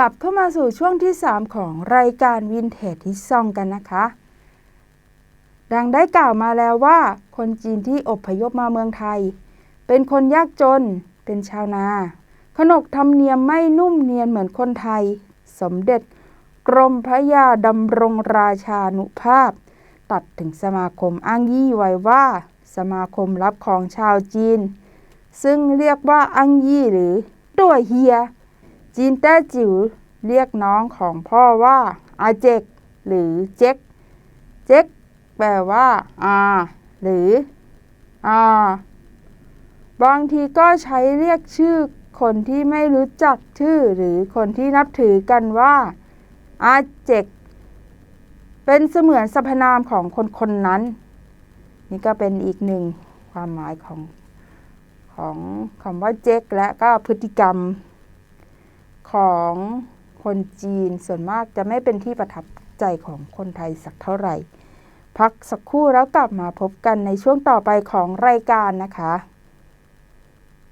กลับเข้ามาสู่ช่วงที่ 3 ของรายการวินเทจที่ซองกันนะคะ ดังได้กล่าวมาแล้วว่า คนจีนที่อพยพมาเมืองไทย เป็นคนยากจน เป็นชาวนา ขนกธรรมเนียมไม่นุ่มเนียนเหมือนคนไทย สมเด็จกรมพระยาดำรงราชานุภาพ ตัดถึงสมาคมอ้างยี่ไว้ว่า สมาคมรับของชาวจีน ซึ่งเรียกว่าอ้างยี่หรือตัวเฮีย จีนแต้จิ๋วเรียกน้องของพ่อว่าอาเจกหรือเจ๊ก เจ๊กแปลว่าอาหรืออาบางทีก็ใช้เรียกชื่อคนที่ไม่รู้จักชื่อหรือคนที่นับถือกันว่าอาเจก เป็นเสมือนสรรพนามของคนคนนั้น นี่ก็เป็นอีกหนึ่งความหมายของของคำว่าเจ๊กและก็พฤติกรรม ของคนจีนส่วนมากจะไม่เป็นที่ประทับใจของคนไทยสักเท่าไหร่ พักสักครู่แล้วกลับมาพบกันในช่วงต่อไปของรายการนะคะ